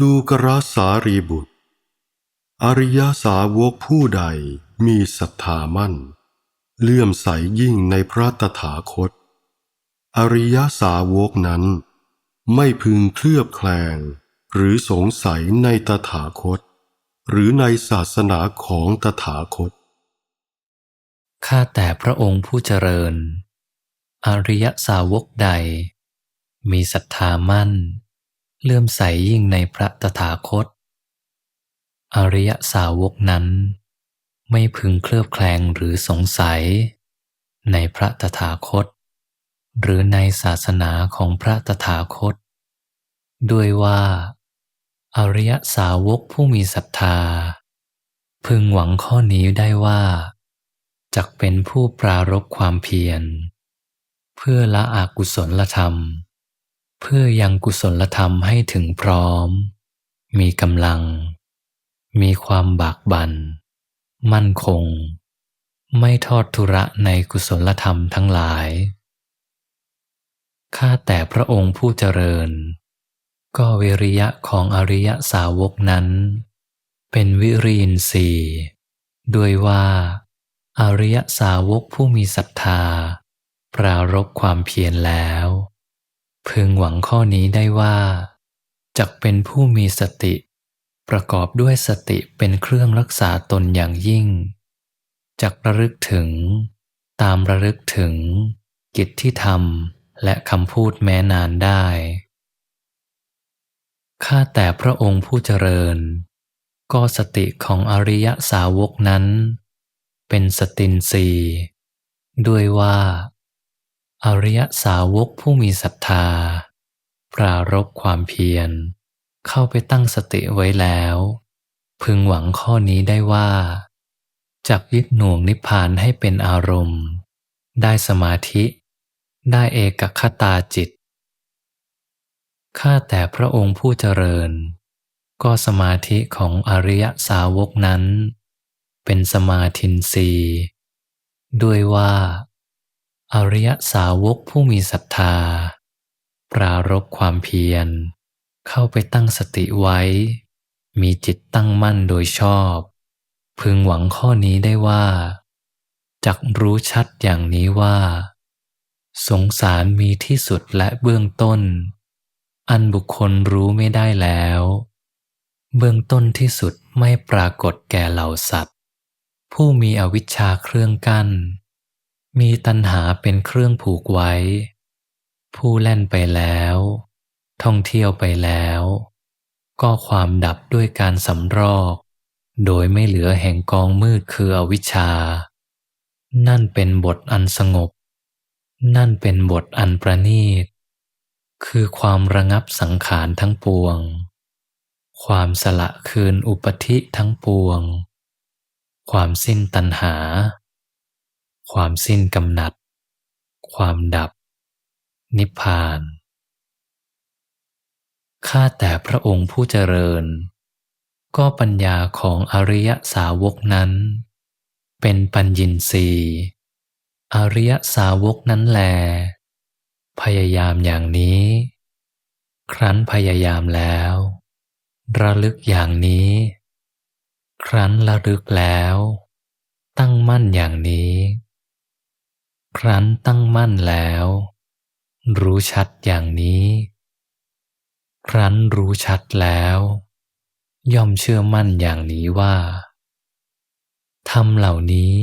ดูกระสารีบุตร อริยสาวกผู้ใดมีศรัทธามั่น เลื่อมใสยิ่งในพระตถาคต อริยสาวกนั้น ไม่พึงเคลือบแคลง หรือสงสัยในตถาคต หรือในศาสนาของตถาคต ข้าแต่พระองค์ผู้เจริญ อริยสาวกใด มีศรัทธามั่น เลื่อมใสยิ่งในพระตถาคต อริยสาวกนั้น ไม่พึงเคลือบแคลงหรือสงสัย ในพระตถาคต หรือในศาสนาของพระตถาคต ด้วยว่า อริยสาวกผู้มีศรัทธา พึงหวังข้อนี้ได้ว่าจักเป็นผู้ปรารบความเพียร เพื่อละอากุศลธรรม เพื่อยังกุศลธรรมให้ถึงพร้อม มีกำลัง มีความบากบัน่น มั่นคง ไม่ทอดทุระในกุศลธรรมทั้งหลาย ข้าแต่พระองค์ผู้เจริญ ก็วิริยะของอริยสาวกนั้น เป็นวิริยินทรีย์ด้วยว่าอริยสาวกผู้มีศรัทธา ปรารบความเพียรแล้ว พึงหวังข้อนี้ได้ว่าจักเป็นผู้มีสติ ประกอบด้วยสติเป็นเครื่องรักษาตนอย่างยิ่งจักระลึกถึง ตามระลึกถึง กิจที่ทำและคำพูดแม้นานได้ ข้าแต่พระองค์ผู้เจริญ ก็สติของอริยสาวกนั้น เป็นสตินรีด้วยว่า อริยสาวกผู้มีศรัทธา ปรารบความเพียร เข้าไปตั้งสติไว้แล้ว พึงหวังข้อนี้ได้ว่าจักยึดหน่วงนิพพานให้เป็นอารมณ์ ได้สมาธิ ได้เอกคตาจิต ข้าแต่พระองค์ผู้เจริญ ก็สมาธิของอริยสาวกนั้น เป็นสมาธินรีด้วยว่า อริยสาวกผู้มีศรัทธา ปรารบความเพียร เข้าไปตั้งสติไว้ มีจิตตั้งมั่นโดยชอบ พึงหวังข้อนี้ได้ว่าจักรู้ชัดอย่างนี้ว่า สงสารมีที่สุดและเบื้องต้น อันบุคคลรู้ไม่ได้แล้ว เบื้องต้นที่สุดไม่ปรากฏแก่เหล่าสัตว์ ผู้มีอวิชชาเครื่องกัน้น มีตัณหาเป็นเครื่องผูกไว้ ผู้แล่นไปแล้ว ท่องเที่ยวไปแล้ว ก็ความดับด้วยการสำรอก โดยไม่เหลือแห่งกองมืดคืออวิชชา นั่นเป็นบทอันสงบ นั่นเป็นบทอันประณีต คือความระงับสังขารทั้งปวง ความสละคืนอุปธิทั้งปวง ความสิ้นตัณหา ความสิ้นกำหนัด ความดับ นิพพาน ข้าแต่พระองค์ผู้เจริญ ก็ปัญญาของอริยสาวกนั้น เป็นปัญญินรีอริยสาวกนั้นแล พยายามอย่างนี้ ครั้นพยายามแล้ว ระลึกอย่างนี้ ครั้นระลึกแล้ว ตั้งมั่นอย่างนี้ ครั้นตั้งมั่นแล้ว รู้ชัดอย่างนี้ ครั้นรู้ชัดแล้ว ย่อมเชื่อมั่นอย่างนี้ว่าธรรมเหล่านี้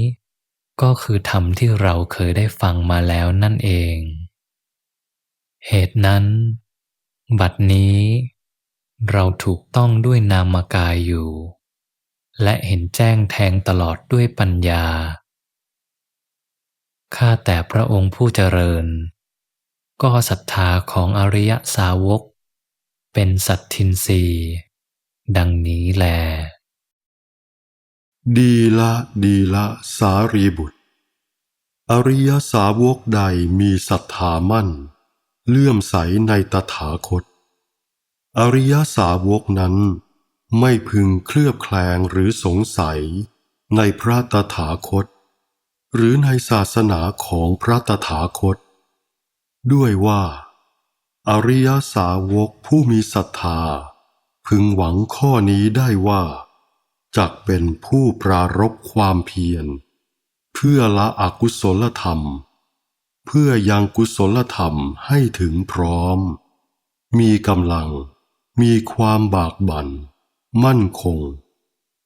ก็คือธรรมที่เราเคยได้ฟังมาแล้วนั่นเอง เหตุนั้น บัดนี้ เราถูกต้องด้วยนามกายอยู่ และเห็นแจ้งแทงตลอดด้วยปัญญา ข้าแต่พระองค์ผู้เจริญ ก็ศรัทธาของอริยสาวก เป็นสัตทินรีดังนี้แล ดีละดีละสารีบุตร อริยสาวกใดมีศรัทธามั่น เลื่อมใสในตถาคต อริยสาวกนั้นไม่พึงเคลือบแคลงหรือสงสัยในพระตถาคต หรือในศาสนาของพระตถาคต ด้วยว่า อริยสาวกผู้มีศรัทธา พึงหวังข้อนี้ได้ว่าจักเป็นผู้ปรารบความเพียร เพื่อละอกุศลธรรม เพื่อยังกุศลธรรมให้ถึงพร้อม มีกำลัง มีความบากบัน่น มั่นคง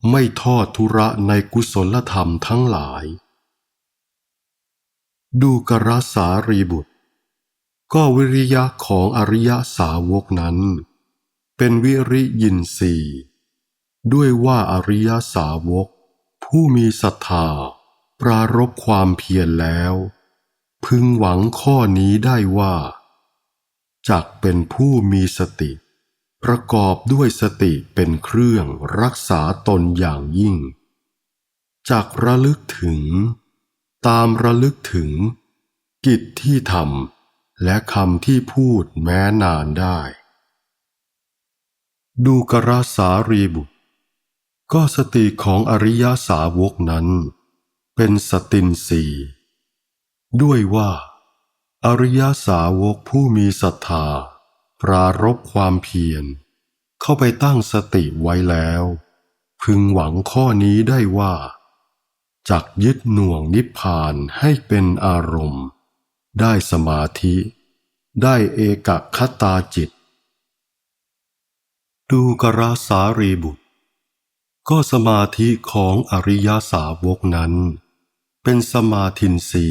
ไม่ทอดทุระในกุศลธรรมทั้งหลาย ดูกระสารีบุตร ก็วิริยะของอริยสาวกนั้น เป็นวิริยินทรีด้วยว่าอริยสาวก ผู้มีศรัทธา ปรารบความเพียรแล้ว พึงหวังข้อนี้ได้ว่าจักเป็นผู้มีสติ ประกอบด้วยสติเป็นเครื่องรักษาตนอย่างยิ่งจักระลึกถึง ตามระลึกถึง กิจที่ทำและคำที่พูดแม้นานได้ ดูกราสารีบุตร ก็สติของอริยาสาวกนั้น เป็นสตินสีด้วยว่า อริยาสาวกผู้มีศรัทธา ปรารบความเพียร เข้าไปตั้งสติไว้แล้ว พึงหวังข้อนี้ได้ว่า จักยึดหน่วงนิพพานให้เป็นอารมณ์ ได้สมาธิ ได้เอกคตาจิต ดูกราสารีบุตร ก็สมาธิของอริยสาวกนั้น เป็นสมาธินสี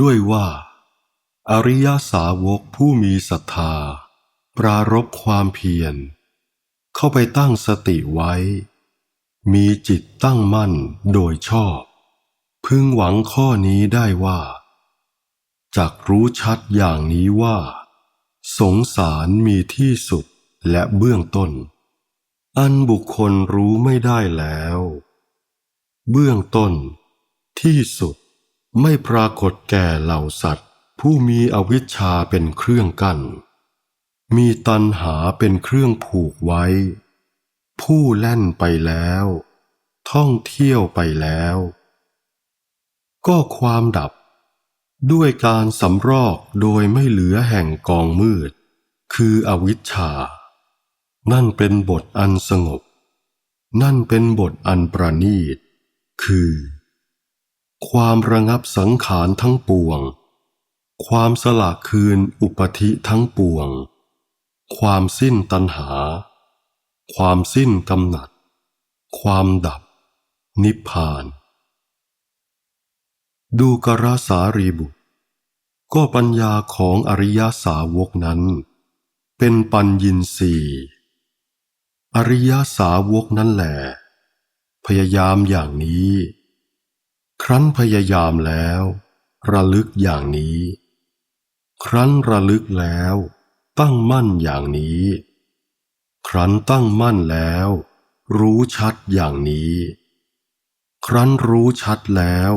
ด้วยว่า อริยสาวกผู้มีศรัทธา ปรารบความเพียร เข้าไปตั้งสติไว้ มีจิตตั้งมั่นโดยชอบ พึงหวังข้อนี้ได้ว่าจักรู้ชัดอย่างนี้ว่า สงสารมีที่สุดและเบื้องต้น อันบุคคลรู้ไม่ได้แล้ว เบื้องต้น ที่สุดไม่ปรากฏแก่เหล่าสัตว์ ผู้มีอวิชชาเป็นเครื่องกั้นมีตัณหาเป็นเครื่องผูกไว้ ผู้แล่นไปแล้ว ท่องเที่ยวไปแล้ว ก็ความดับ ด้วยการสำรอกโดยไม่เหลือแห่งกองมืด คืออวิชชา นั่นเป็นบทอันสงบ นั่นเป็นบทอันประณีต คือ ความระงับสังขารทั้งปวง ความสละคืนอุปธิทั้งปวง ความสิ้นตัณหา ความสิ้นกำหนัด ความดับ นิพพาน ดูกราสารีบุตร ก็ปัญญาของอริยสาวกนั้น เป็นปัญญินสีอริยสาวกนั่นแหละพยายามอย่างนี้ ครั้นพยายามแล้ว ระลึกอย่างนี้ ครั้นระลึกแล้ว ตั้งมั่นอย่างนี้ ครั้นตั้งมั่นแล้ว รู้ชัดอย่างนี้ ครั้นรู้ชัดแล้ว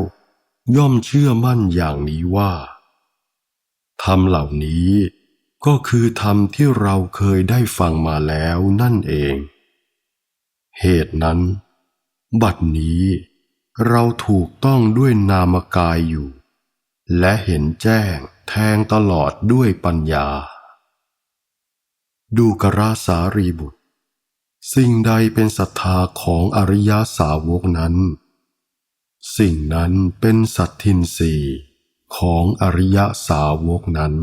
ย่อมเชื่อมั่นอย่างนี้ว่าธรรมเหล่านี้ก็คือธรรมที่เราเคยได้ฟังมาแล้วนั่นเอง เหตุนั้น บัดนี้ เราถูกต้องด้วยนามกายอยู่ และเห็นแจ้งแทงตลอดด้วยปัญญา ดูกราสารีบุตร สิ่งใดเป็นศรัทธาของอริยสาวกนั้น สิ่งนั้นเป็นสัตทินสีของอริยสาวกนั้น